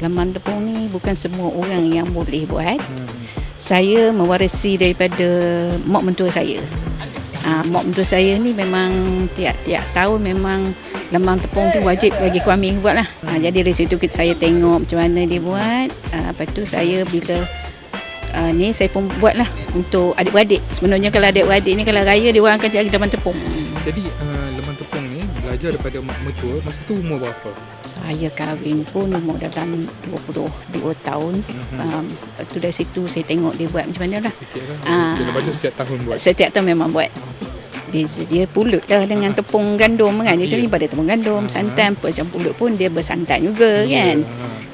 lemang tepung ni bukan semua orang yang boleh buat. Hmm. Saya mewarisi daripada mak mentua saya. Ha, mak mentua saya ni memang tiap-tiap tahun memang lemang tepung tu wajib bagi kuami buat lah. Ha, jadi dari situ saya tengok macam mana dia buat. Ha, lepas tu saya bila uh, ni saya pun buat lah untuk adik-beradik. Sebenarnya kalau adik-beradik ni kalau raya dia orang akan cari lemang tepung. Jadi uh, belajar daripada mak mertua masa tu umur berapa? Saya kahwin pun umur dalam 22 tahun. Mhm. Um, tu dari situ saya tengok dia buat macam mana lah. Sikit lah. Ah. Dia belajar setiap tahun buat. Setiap tahun memang buat. Beza dia pulut lah dengan Ah. tepung gandum kan. Dia ni pada tepung gandum, Ah. santan macam pulut pun dia bersantan juga kan.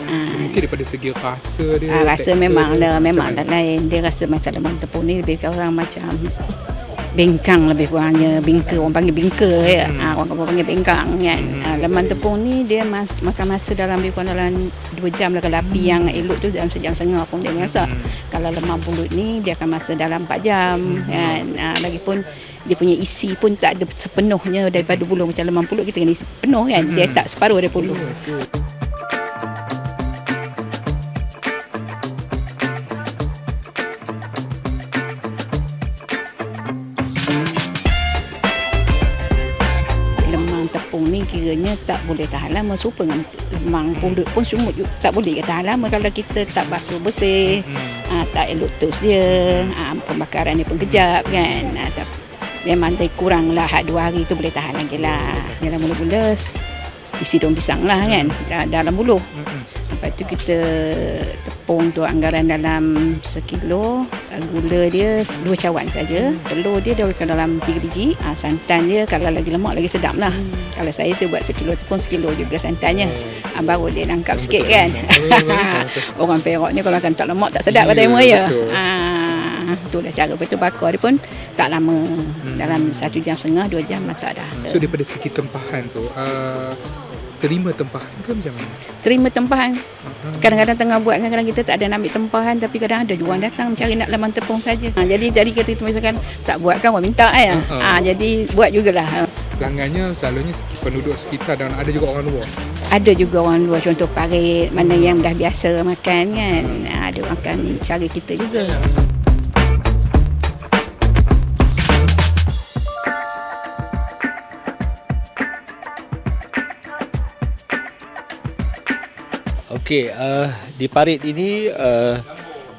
Ha. Mungkin daripada segi rasa dia. Ah, rasa memang dia, lah, memang lah lain. Dia rasa macam lemang tepung ni lebih kurang macam bengkang lebih kurangnya bingka orang panggil bingka ya Hmm. ha, orang kampung panggil bengkang kan Hmm. ha, lemang tepung ni dia mas, makan masa dalam lebih kurang dalam 2 jam lah kalau api yang elok tu dalam sejam setengah pun dia masak Hmm. kalau lemang pulut ni dia akan masa dalam 4 jam Hmm. kan ha, lagipun dia punya isi pun tak ada sepenuhnya daripada buluh macam lemang pulut kita kena isi penuh kan dia Hmm. tak separuh dari buluh Okey. Tepung ni kiranya tak boleh tahan lama. Serupa dengan lemang pulut pun semua ju- tak boleh tahan lama kalau kita tak basuh bersih. Hmm. ha, tak elok tos dia. Ha, pembakaran dia pun kejap kan. Ha, tak, memang dia kurang lah. Had dua hari tu boleh tahan lagi lah. Dalam mula-mula isi daun pisang lah kan. Da- dalam buluh. Hmm. lepas tu kita tepung tu anggaran dalam sekilo. ah, gula dia dua cawan saja. Telur dia dia akan dalam tiga biji. Ha, santan dia kalau lagi lemak lagi sedap lah. Kalau saya saya buat sekilo tepung sekilo juga santannya. Ha, baru dia nangkap sikit Betul, kan? betul, betul. orang Perak ni kalau akan tak lemak tak sedap Ya, kata mu ya ha, itulah cara betul. Bakar dia pun tak lama. Dalam satu jam setengah dua jam masak dah So daripada segi tempahan tu, uh, terima tempahan ke macam mana? terima tempahan Kadang-kadang tengah buat kadang-kadang kita tak ada nak ambil tempahan tapi kadang ada juga orang datang cari nak lemang tepung saja. Ha, jadi jadi kita kita misalkan tak buat kan orang minta ya. Uh-uh. Ha, jadi buat jugalah. Ha. pelanggannya selalunya penduduk sekitar dan ada juga orang luar. Ada juga orang luar contoh parit mana yang dah biasa makan kan. Ha, ada orang akan cari kita juga. Okey, uh, di parit ini uh,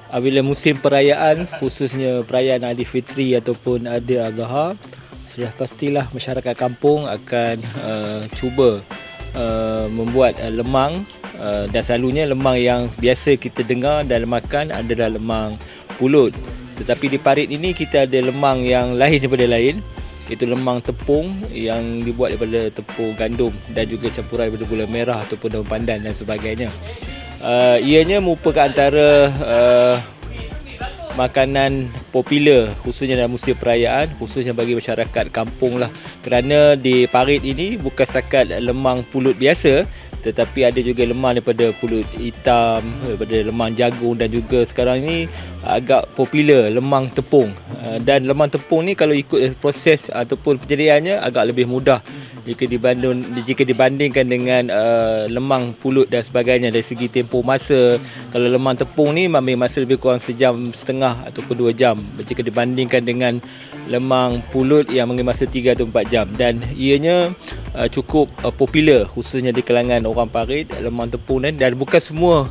apabila musim perayaan khususnya perayaan Aidilfitri ataupun Adil Adha sudah pastilah masyarakat kampung akan uh, cuba uh, membuat uh, lemang uh, dan selalunya lemang yang biasa kita dengar dalam makan adalah lemang pulut. Tetapi di parit ini kita ada lemang yang lain daripada lain iaitu lemang tepung yang dibuat daripada tepung gandum dan juga campuran daripada gula merah ataupun daun pandan dan sebagainya. Uh, ianya merupakan antara uh, makanan popular khususnya dalam musim perayaan khususnya bagi masyarakat kampung lah kerana di parit ini bukan setakat lemang pulut biasa tetapi ada juga lemang daripada pulut hitam daripada lemang jagung dan juga sekarang ini agak popular lemang tepung. Uh, dan lemang tepung ni kalau ikut proses ataupun penyediaannya agak lebih mudah jika dibanding jika dibandingkan dengan uh, lemang pulut dan sebagainya dari segi tempoh masa kalau lemang tepung ni ambil masa lebih kurang sejam setengah ataupun dua jam. Jika dibandingkan dengan lemang pulut yang mengambil masa 3 atau 4 jam. Dan ianya uh, cukup uh, popular khususnya di kalangan orang parit lemang tepung dan, dan bukan semua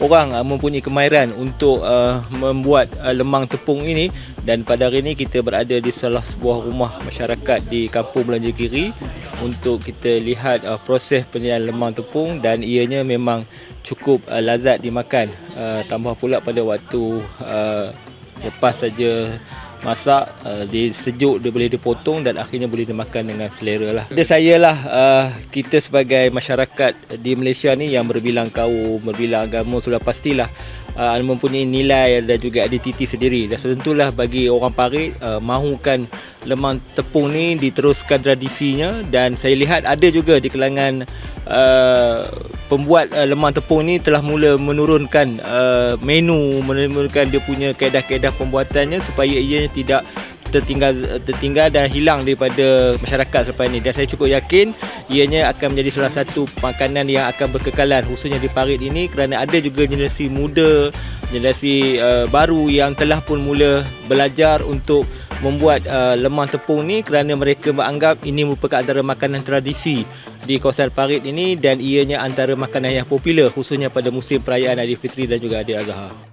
orang uh, mempunyai kemahiran untuk uh, membuat uh, lemang tepung ini. Dan pada hari ini kita berada di salah sebuah rumah masyarakat di Kampung Belanja Kiri untuk kita lihat uh, proses penyediaan lemang tepung dan ianya memang cukup uh, lazat dimakan uh, tambah pula pada waktu uh, lepas saja masak uh, dia sejuk dia boleh dipotong dan akhirnya boleh dimakan dengan selera lah. Dia saya lah uh, kita sebagai masyarakat di Malaysia ni yang berbilang kaum, berbilang agama sudah pastilah uh, mempunyai nilai dan juga identiti sendiri. Dan tentulah bagi orang parit uh, mahukan lemang tepung ni diteruskan tradisinya dan saya lihat ada juga di kalangan uh, pembuat uh, lemang tepung ni telah mula menurunkan uh, menu menurunkan dia punya kaedah-kaedah pembuatannya supaya ia tidak tertinggal tertinggal dan hilang daripada masyarakat selepas ini dan saya cukup yakin ianya akan menjadi salah satu makanan yang akan berkekalan khususnya di parit ini kerana ada juga generasi muda generasi uh, baru yang telah pun mula belajar untuk membuat uh, lemang tepung ni kerana mereka menganggap ini merupakan antara makanan tradisi di kawasan parit ini dan ianya antara makanan yang popular khususnya pada musim perayaan Aidilfitri dan juga Aidil Adha.